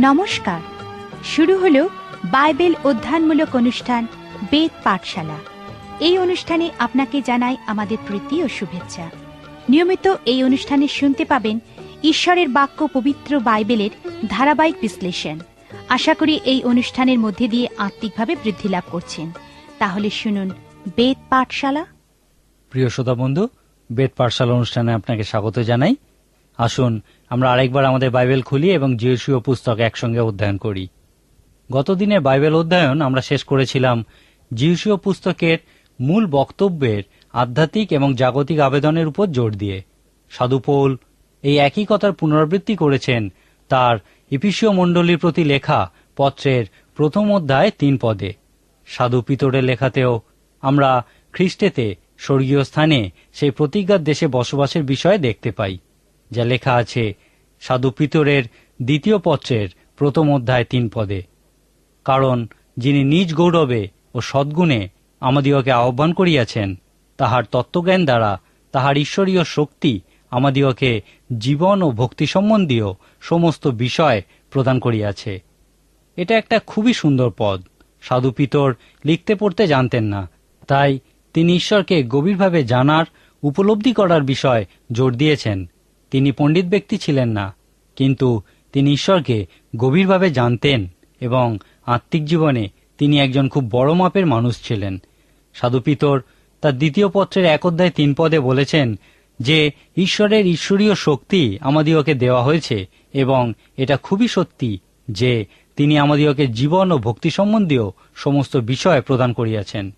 নমস্কার। শুরু হলো বাইবেল অধ্যয়নমূলক অনুষ্ঠান, বেদ পাঠশালা। এই অনুষ্ঠানে আপনাকে জানাই আমাদের প্রীতি ও শুভেচ্ছা। নিয়মিত এই অনুষ্ঠানে শুনতে পাবেন ঈশ্বরের বাক্য পবিত্র বাইবেলের ধারাবাহিক বিশ্লেষণ। আশা করি এই অনুষ্ঠানের মধ্যে দিয়ে আত্মিকভাবে বৃদ্ধি লাভ করছেন। তাহলে শুনুন বেদ পাঠশালা। প্রিয় শ্রোতা বন্ধু বেদ পাঠশালা অনুষ্ঠানে আপনাকে স্বাগত জানাই। আসুন, আমরা আরেকবার আমাদের বাইবেল খুলি এবং জিওসীয় পুস্তক একসঙ্গে অধ্যয়ন করি। গতদিনের বাইবেল অধ্যয়ন আমরা শেষ করেছিলাম জিউসীয় পুস্তকের মূল বক্তব্যের আধ্যাত্মিক এবং জাগতিক আবেদনের উপর জোর দিয়ে। সাধু পৌল এই একই কথার পুনরাবৃত্তি করেছেন তার ইপিসীয় মণ্ডলীর প্রতি লেখা পত্রের প্রথম অধ্যায় তিন পদে। সাধু পিতরের লেখাতেও আমরা খ্রিস্টেতে স্বর্গীয় স্থানে সেই প্রতিজ্ঞার দেশে বসবাসের বিষয়ে দেখতে পাই। যা লেখা আছে সাধু পিতরের দ্বিতীয় পত্রের প্রথম অধ্যায় তিন পদে। কারণ যিনি নিজ গৌরবে ও সদ্গুণে আমাদিওকে আহ্বান করিয়াছেন, তাহার তত্ত্বজ্ঞান দ্বারা তাহার ঈশ্বরীয় শক্তি আমাদিওকে জীবন ও ভক্তি সম্বন্ধীয় সমস্ত বিষয় প্রদান করিয়াছে। এটা একটা খুবই সুন্দর পদ। সাধু পিতর লিখতে পড়তে জানতেন না, তাই তিনি ঈশ্বরকে গভীরভাবে জানার, উপলব্ধি করার বিষয় জোর দিয়েছেন। তিনি পণ্ডিত ব্যক্তি ছিলেন না, কিন্তু তিনি ঈশ্বরকে গভীরভাবে জানতেন এবং আত্মিক জীবনে তিনি একজন খুব বড় মাপের মানুষ ছিলেন। সাধু পিতর তার দ্বিতীয় পত্রের এক অধ্যায় তিন পদে বলেছেন যে, ঈশ্বরের ঈশ্বরীয় শক্তি আমাদিওকে দেওয়া হয়েছে এবং এটা খুবই সত্যি যে, তিনি আমাদিওকে জীবন ও ভক্তি সম্বন্ধীয় সমস্ত বিষয় প্রদান করিয়াছেন।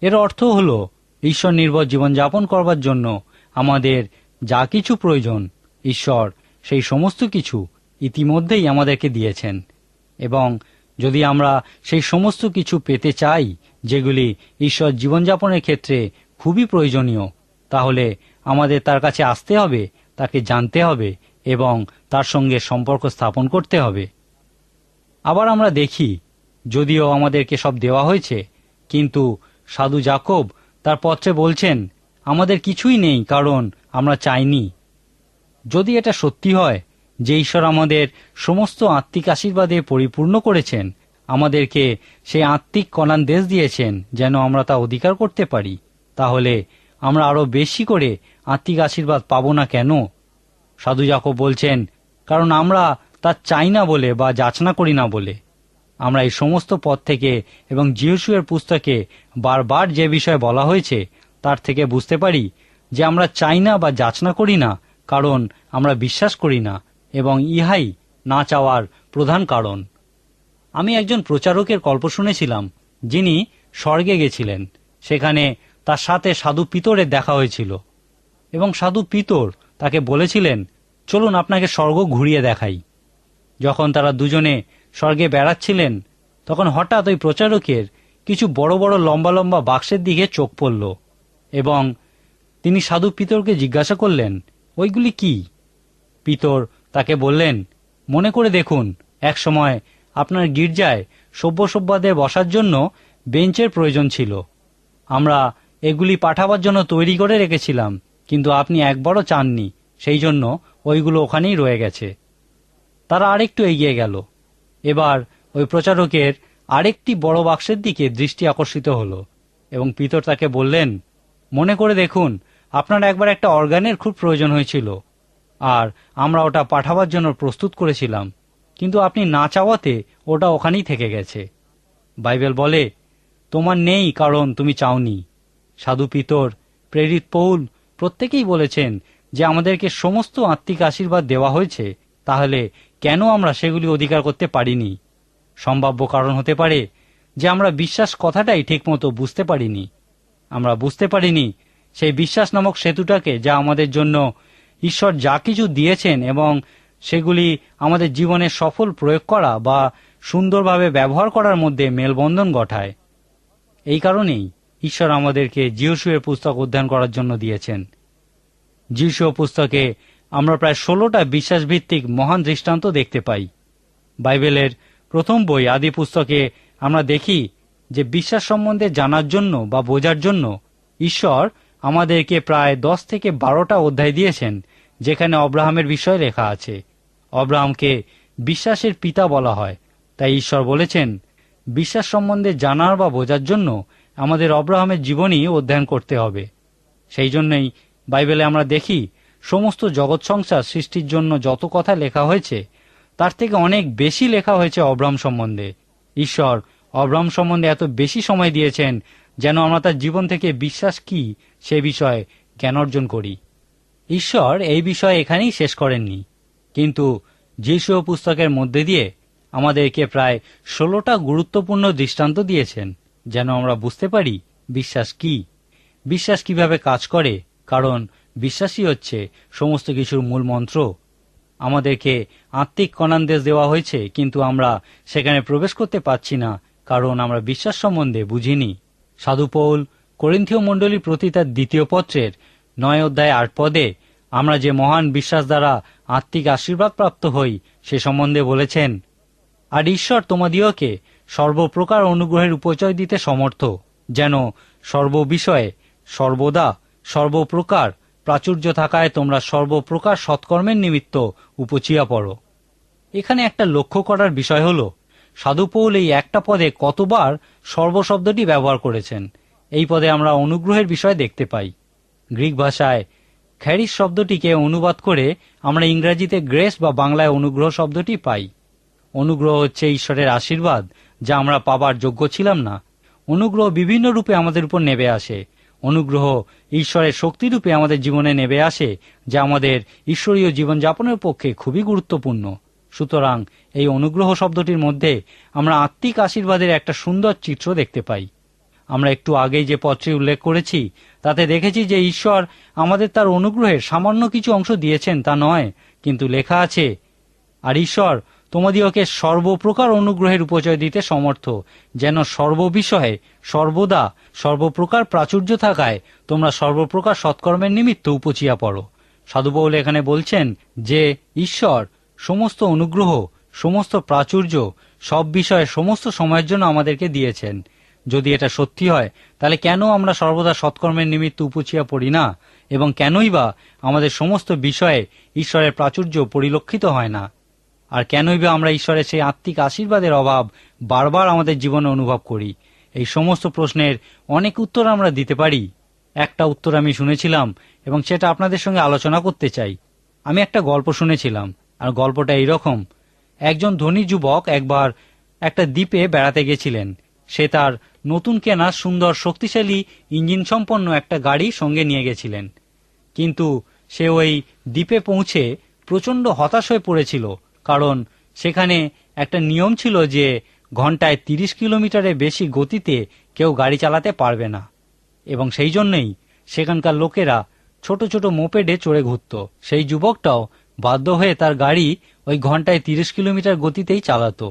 এর অর্থ হল, ঈশ্বর নির্ভর জীবনযাপন করবার জন্য আমাদের যা কিছু প্রয়োজন, ঈশ্বর সেই সমস্ত কিছু ইতিমধ্যেই আমাদেরকে দিয়েছেন। এবং যদি আমরা সেই সমস্ত কিছু পেতে চাই, যেগুলি ঈশ্বর জীবনযাপনের ক্ষেত্রে খুবই প্রয়োজনীয়, তাহলে আমাদের তার কাছে আসতে হবে, তাকে জানতে হবে, এবং তার সঙ্গে সম্পর্ক স্থাপন করতে হবে। আবার আমরা দেখি, যদিও আমাদেরকে সব দেওয়া হয়েছে, কিন্তু সাধু জাকব তার পত্রে বলছেন, আমাদের কিছুই নেই কারণ আমরা চাইনি। যদি এটা সত্যি হয় যে ঈশ্বর আমাদের সমস্ত আত্মিক আশীর্বাদে পরিপূর্ণ করেছেন, আমাদেরকে সেই আত্মিক কল্যাণ দেশ দিয়েছেন যেন আমরা তা অধিকার করতে পারি, তাহলে আমরা আরও বেশি করে আত্মিক আশীর্বাদ পাবো না কেন? সাধু জাকব বলছেন, কারণ আমরা তা চাই না বলে বা যাচনা করি না বলে। আমরা এই সমস্ত পথ থেকে এবং জিওসুয়ের পুস্তকে বারবার যে বিষয় বলা হয়েছে, তার থেকে বুঝতে পারি যে আমরা চাই না বা যাচনা করি না, কারণ আমরা বিশ্বাস করি না, এবং ইহাই না চাওয়ার প্রধান কারণ। আমি একজন প্রচারকের গল্প শুনেছিলাম, যিনি স্বর্গে গেছিলেন। সেখানে তার সাথে সাধু পিতরের দেখা হয়েছিল, এবং সাধু পিতর তাকে বলেছিলেন, চলুন আপনাকে স্বর্গ ঘুরিয়ে দেখাই। যখন তারা দুজনে স্বর্গে বেড়াচ্ছিলেন, তখন হঠাৎ ওই প্রচারকের কিছু বড় বড় লম্বা লম্বা বাক্সের দিকে চোখ পড়ল, এবং তিনি সাধু পিতরকে জিজ্ঞাসা করলেন, ওইগুলি কি? পিতর তাকে বললেন, মনে করে দেখুন, এক সময় আপনার গির্জায় সভ্য সভ্যদের বসার জন্য বেঞ্চের প্রয়োজন ছিল। আমরা এগুলি পাঠাবার জন্য তৈরি করে রেখেছিলাম, কিন্তু আপনি একবারও চাননি, সেই জন্য ওইগুলো ওখানেই রয়ে গেছে। তারা আরেকটু এগিয়ে গেল। এবার ওই প্রচারকের আরেকটি বড় বাক্সের দিকে দৃষ্টি আকর্ষিত হলো এবং পিতর তাকে বললেন, মনে করে দেখুন আপনার একবার একটা অর্গানের খুব প্রয়োজন হয়েছিল। আর আমরা ওটা পাঠাবার জন্য প্রস্তুত করেছিলাম। কিন্তু আপনি না চাওয়াতে ওটা ওখানেই থেকে গেছে। বাইবেল বলে, তোমার নেই কারণ তুমি চাওনি। সাধু পিতর, প্রেরিত পৌল প্রত্যেকেই বলেছেন যে আমাদেরকে সমস্ত আত্মিক আশীর্বাদ দেওয়া হয়েছে, তাহলে কেন আমরা সেগুলি অধিকার করতে পারিনি? সম্ভাব্য কারণ হতে পারে যে আমরা বিশ্বাস কথাটাই ঠিকমতো বুঝতে পারিনি। আমরা বুঝতে পারিনি সেই বিশ্বাস নামক সেতুটাকে যা আমাদের জন্য ঈশ্বর যা কিছু দিয়েছেন এবং সেগুলি আমাদের জীবনে সফল প্রয়োগ করা বা সুন্দরভাবে ব্যবহার করার মধ্যে মেলবন্ধন ঘটায়। এই কারণেই ঈশ্বর আমাদেরকে জিওসুয়ের পুস্তক অধ্যয়ন করার জন্য দিয়েছেন। জিওসুয় পুস্তকে আমরা প্রায় ষোলোটা বিশ্বাসভিত্তিক মহান দৃষ্টান্ত দেখতে পাই। বাইবেলের প্রথম বই আদি পুস্তকে আমরা দেখি যে বিশ্বাস সম্বন্ধে জানার জন্য বা বোঝার জন্য ঈশ্বর আমাদেরকে প্রায় দশ থেকে বারোটা অধ্যায় দিয়েছেন, যেখানে অব্রাহামের বিষয় লেখা আছে। অব্রাহামকে বিশ্বাসের পিতা বলা হয়। তাই ঈশ্বর বলেছেন, বিশ্বাস সম্বন্ধে জানার বা বোঝার জন্য আমাদের অব্রাহামের জীবনই অধ্যয়ন করতে হবে। সেই জন্যই বাইবেলে আমরা দেখি, সমস্ত জগৎ সংসার সৃষ্টির জন্য যত কথা লেখা হয়েছে, তার থেকে অনেক বেশি লেখা হয়েছে অব্রাম সম্বন্ধে। ঈশ্বর অব্রাম সম্বন্ধে এত বেশি সময় দিয়েছেন যেন আমরা তার জীবন থেকে বিশ্বাস কি সে বিষয়ে জ্ঞান অর্জন করি। ঈশ্বর এই বিষয়ে এখানেই শেষ করেননি। কিন্তু যিশু পুস্তকের মধ্যে দিয়ে আমাদেরকে প্রায় ষোলোটা গুরুত্বপূর্ণ দৃষ্টান্ত দিয়েছেন, যেন আমরা বুঝতে পারি বিশ্বাস কি। বিশ্বাস কীভাবে কাজ করে, কারণ বিশ্বাসই হচ্ছে সমস্ত কিছুর মূল মন্ত্র। আমাদেরকে আত্মিক কনান্দেশ দেওয়া হয়েছে, কিন্তু আমরা সেখানে প্রবেশ করতে পারছি না, কারণ আমরা বিশ্বাস সম্বন্ধে বুঝিনি। সাধু পৌল করিন্থীয় মণ্ডলী প্রতি তার দ্বিতীয় পত্রের নয় অধ্যায় আট পদে, আমরা যে মহান বিশ্বাস দ্বারা আত্মিক আশীর্বাদ প্রাপ্ত হই, সে সম্বন্ধে বলেছেন, আর ঈশ্বর তোমাদিওকে সর্বপ্রকার অনুগ্রহের উপচয় দিতে সমর্থ, যেন সর্ববিষয়ে সর্বদা সর্বপ্রকার প্রাচুর্য থাকায় তোমরা সর্বপ্রকার সৎকর্মের নিমিত্ত উপচিয়া পড়ো। এখানে একটা লক্ষ্য করার বিষয় হল সাধু পৌল এই একটা পদে কতবার সর্বশব্দটি ব্যবহার করেছেন। এই পদে আমরা অনুগ্রহের বিষয় দেখতে পাই। গ্রিক ভাষায় খ্যারিস শব্দটিকে অনুবাদ করে আমরা ইংরাজিতে গ্রেস বা বাংলায় অনুগ্রহ শব্দটি পাই। অনুগ্রহ হচ্ছে ঈশ্বরের আশীর্বাদ, যা আমরা পাবার যোগ্য ছিলাম না। অনুগ্রহ বিভিন্ন রূপে আমাদের উপর নেবে আসে। অনুগ্রহ ঈশ্বরের শক্তিরূপে আমাদের জীবনে নেবে আসে, যা আমাদের ঈশ্বরীয় জীবনযাপনের পক্ষে খুবই গুরুত্বপূর্ণ। সুতরাং এই অনুগ্রহ শব্দটির মধ্যে আমরা আত্মিক আশীর্বাদের একটা সুন্দর চিত্র দেখতে পাই। আমরা একটু আগেই যে পত্রে উল্লেখ করেছি, তাতে দেখেছি যে ঈশ্বর আমাদের তার অনুগ্রহের সামান্য কিছু অংশ দিয়েছেন, তা নয়, কিন্তু লেখা আছে, আর ঈশ্বর তোমাদিওকে সর্বপ্রকার অনুগ্রহের উপচয় দিতে সমর্থ, যেন সর্ববিষয়ে, সর্বদা, সর্বপ্রকার প্রাচুর্য থাকায় তোমরা সর্বপ্রকার সৎকর্মের নিমিত্ত উপচিয়া পড়ো। সাধুবৌল এখানে বলছেন যে, ঈশ্বর সমস্ত অনুগ্রহ, সমস্ত প্রাচুর্য, সব বিষয়ে সমস্ত সময়ের জন্য আমাদেরকে দিয়েছেন। যদি এটা সত্যি হয়, তাহলে কেন আমরা সর্বদা সৎকর্মের নিমিত্ত উপচিয়া পড়ি না? এবং কেনই বা আমাদের সমস্ত বিষয়ে ঈশ্বরের প্রাচুর্য পরিলক্ষিত হয় না? আর কেনই বা আমরা ঈশ্বরের সেই আত্মিক আশীর্বাদের অভাব বারবার আমাদের জীবনে অনুভব করি? এই সমস্ত প্রশ্নের অনেক উত্তর আমরা দিতে পারি। একটা উত্তর আমি শুনেছিলাম এবং সেটা আপনাদের সঙ্গে আলোচনা করতে চাই। আমি একটা গল্প শুনেছিলাম। আর গল্পটা এইরকম। একজন ধনী যুবক একবার একটা দ্বীপে বেড়াতে গেছিলেন। সে তার নতুন কেনা সুন্দর শক্তিশালী ইঞ্জিন সম্পন্ন একটা গাড়ি সঙ্গে নিয়ে গেছিলেন। কিন্তু সে ওই দ্বীপে পৌঁছে প্রচণ্ড হতাশ হয়ে পড়েছিল, কারণ সেখানে একটা নিয়ম ছিল যে ঘন্টায় তিরিশ কিলোমিটারে বেশি গতিতে কেউ গাড়ি চালাতে পারবে না। এবং সেই জন্যই সেখানকার লোকেরা ছোট ছোট মোপেডে চড়ে ঘুরত। সেই যুবকটাও বাধ্য হয়ে তার গাড়ি ওই ঘন্টায় তিরিশ কিলোমিটার গতিতেই চালাতো।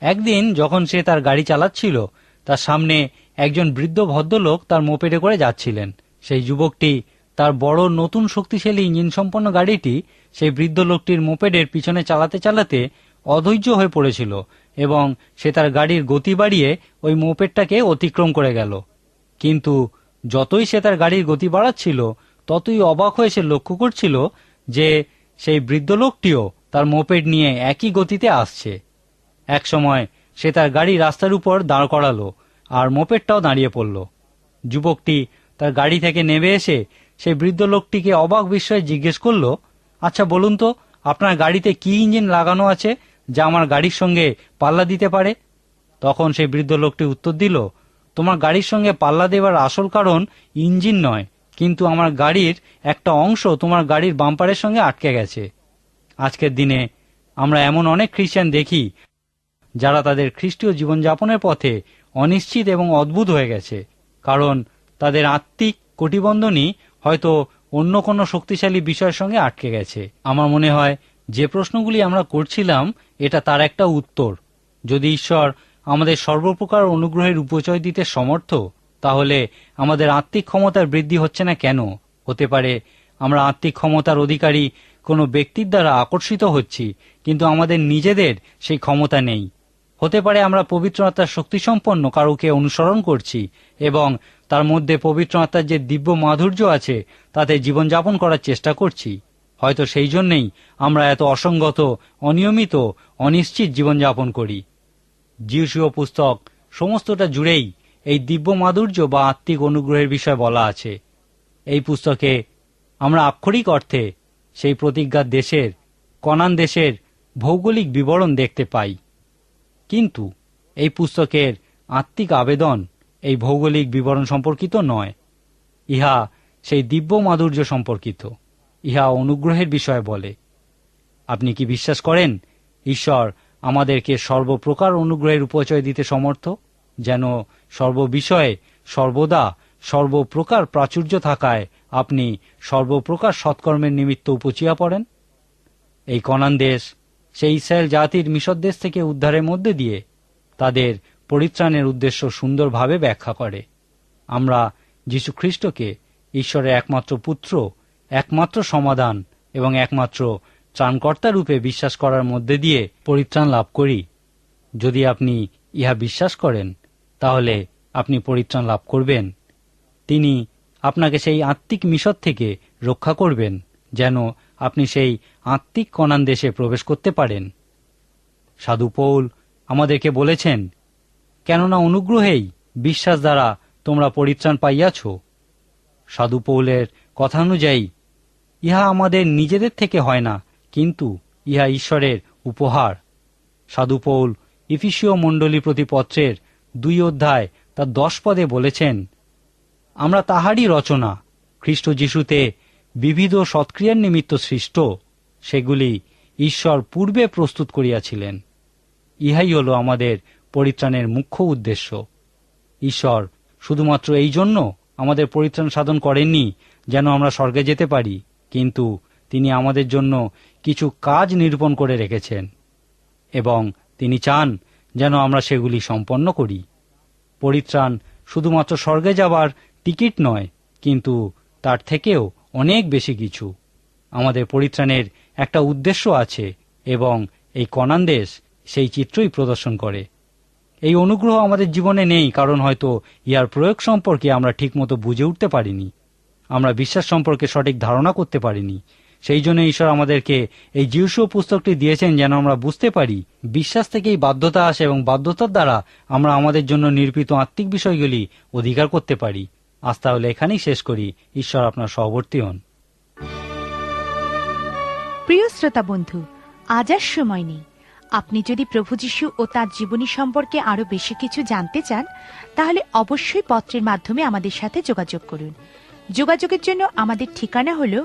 একদিন যখন সে তার গাড়ি চালাচ্ছিল, তার সামনে একজন বৃদ্ধ ভদ্রলোক তার মোপেডে করে যাচ্ছিলেন। সেই যুবকটি তার বড় নতুন শক্তিশালী ইঞ্জিন সম্পন্ন গাড়িটি সেই বৃদ্ধ লোকটির মোপেডের পিছনে চালাতে চালাতে অধৈর্য হয়ে পড়েছিল এবং সে তার গাড়ির গতি বাড়িয়ে ওই মোপেডটাকে অতিক্রম করে গেল। কিন্তু যতই সে তার গাড়ির গতি বাড়াচ্ছিল, ততই অবাক হয়ে সে লক্ষ্য করছিল যে সেই বৃদ্ধ লোকটিও তার মোপেড নিয়ে একই গতিতে আসছে। এক সময় সে তার গাড়ি রাস্তার উপর দাঁড় করালো আর মোপেডটাও দাঁড়িয়ে পড়ল। যুবকটি তার গাড়ি থেকে নেমে এসে সেই বৃদ্ধ লোকটিকে অবাক বিস্ময়ে জিজ্ঞেস করল আচ্ছা বলুন তো, আপনার গাড়িতে কি ইঞ্জিন লাগানো আছে যা আমার গাড়ির সঙ্গে পাল্লা দিতে পারে? তখন সেই বৃদ্ধ লোকটি উত্তর দিল, তোমার গাড়ির সঙ্গে পাল্লা দেওয়ার আসল কারণ ইঞ্জিন নয় কিন্তু আমার গাড়ির একটা অংশ তোমার গাড়ির বাম্পারের সঙ্গে আটকে গেছে। আজকের দিনে আমরা এমন অনেক খ্রিস্টান দেখি, যারা তাদের খ্রিস্টীয় জীবনযাপনের পথে অনিশ্চিত এবং অদ্ভুত হয়ে গেছে। কারণ তাদের আত্মিক কটিবন্ধনই হয়তো অন্য কোনো শক্তিশালী বিষয়ের সঙ্গে আটকে গেছে। আমার মনে হয় যে প্রশ্নগুলি আমরা করছিলাম, এটা তার একটা উত্তর। যদি ঈশ্বর আমাদের সর্বপ্রকার অনুগ্রহের উপচয় দিতে সমর্থ তাহলে আমাদের আত্মিক ক্ষমতার বৃদ্ধি হচ্ছে না কেন? হতে পারে আমরা আত্মিক ক্ষমতার অধিকারী কোনো ব্যক্তির দ্বারা আকর্ষিত হচ্ছি, কিন্তু আমাদের নিজেদের সেই ক্ষমতা নেই। হতে পারে আমরা পবিত্র আত্মার শক্তিসম্পন্ন কারুকে অনুসরণ করছি এবং তার মধ্যে পবিত্র আত্মার যে দিব্য মাধুর্য আছে, তাতে জীবনযাপন করার চেষ্টা করছি। হয়তো সেই জন্যেই আমরা এত অসঙ্গত, অনিয়মিত, অনিশ্চিত জীবনযাপন করি। জিউসীয় পুস্তক সমস্তটা জুড়েই এই দিব্য মাধুর্য বা আত্মিক অনুগ্রহের বিষয় বলা আছে। এই পুস্তকে আমরা আক্ষরিক অর্থে সেই প্রতিজ্ঞার দেশের, কনান দেশের ভৌগোলিক বিবরণ দেখতে পাই। কিন্তু এই পুস্তকের আত্মিক আবেদন এই ভৌগোলিক বিবরণ সম্পর্কিত নয়। ইহা সেই দিব্য মাধুর্য সম্পর্কিত। ইহা অনুগ্রহের বিষয় বলে। আপনি কি বিশ্বাস করেন, ঈশ্বর আমাদেরকে সর্বপ্রকার অনুগ্রহের উপচয় দিতে সমর্থ? যেন সর্ববিষয়ে সর্বদা সর্বপ্রকার প্রাচুর্য থাকায় আপনি সর্বপ্রকার সৎকর্মের নিমিত্ত উপচিয়া পড়েন। এই কনান দেশ সেই ইসরায়েল জাতির মিশর দেশ থেকে উদ্ধারের মধ্যে দিয়ে তাদের পরিত্রাণের উদ্দেশ্য সুন্দরভাবে ব্যাখ্যা করে। আমরা যীশু খ্রিস্টকে ঈশ্বরের একমাত্র পুত্র, একমাত্র সমাধান এবং একমাত্র ত্রাণকর্তা রূপে বিশ্বাস করার মধ্যে দিয়ে পরিত্রাণ লাভ করি। যদি আপনি ইহা বিশ্বাস করেন তাহলে আপনি পরিত্রাণ লাভ করবেন। তিনি আপনাকে সেই আত্মিক মিশর থেকে রক্ষা করবেন, যেন আপনি সেই আত্মিক কনান দেশে প্রবেশ করতে পারেন। সাধু পৌল আমাদেরকে বলেছেন, কেননা অনুগ্রহেই বিশ্বাস দ্বারা তোমরা পরিত্রাণ পাইয়াছ। সাধু পৌলের কথানুযায়ী ইহা আমাদের নিজেদের থেকে হয় না, কিন্তু ইহা ঈশ্বরের উপহার। সাধু পৌল ইফিসীয় মণ্ডলী প্রতি পত্রের দুই অধ্যায় তার দশ পদে বলেছেন, আমরা তাহারই রচনা, খ্রিস্ট যিশুতে বিবিধ সৎক্রিয়ার নিমিত্ত সৃষ্ট, সেগুলি ঈশ্বর পূর্বে প্রস্তুত করিয়াছিলেন। ইহাই হল আমাদের পরিত্রাণের মুখ্য উদ্দেশ্য। ঈশ্বর শুধুমাত্র এই জন্য আমাদের পরিত্রাণ সাধন করেননি, যেন আমরা স্বর্গে যেতে পারি, কিন্তু তিনি আমাদের জন্য কিছু কাজ নিরূপণ করে রেখেছেন এবং তিনি চান যেন আমরা সেগুলি সম্পন্ন করি। পরিত্রাণ শুধুমাত্র স্বর্গে যাবার টিকিট নয়, কিন্তু তার থেকেও অনেক বেশি কিছু। আমাদের পরিত্রাণের একটা উদ্দেশ্য আছে এবং এই কনান দেশ সেই চিত্রই প্রদর্শন করে। এই অনুগ্রহ আমাদের জীবনে নেই, কারণ হয়তো ইহার প্রয়োগ সম্পর্কে আমরা ঠিকমতো বুঝে উঠতে পারিনি। আমরা বিশ্বাস সম্পর্কে সঠিক ধারণা করতে পারিনি। সেই জন্য ঈশ্বর আমাদেরকে এই জিউসু পুস্তকটি দিয়েছেন যেন আমরা বুঝতে পারি, বিশ্বাস থেকেই বাধ্যতা আসে এবং বাধ্যতার দ্বারা আমরা আমাদের জন্য নির্পিত আত্মিক বিষয়গুলি অধিকার করতে পারি। আজ তাহলে এখানেই শেষ করি। ঈশ্বর আপনার সহবর্তী হন। প্রিয় শ্রোতা বন্ধু, আজ আর সময় নেই। আপনি যদি প্রভু যীশু ও তার জীবনী সম্পর্কে আরও বেশি কিছু জানতে চান, তাহলে অবশ্যই পত্রের মাধ্যমে আমাদের সাথে যোগাযোগ করুন। যোগাযোগের জন্য আমাদের ঠিকানা হল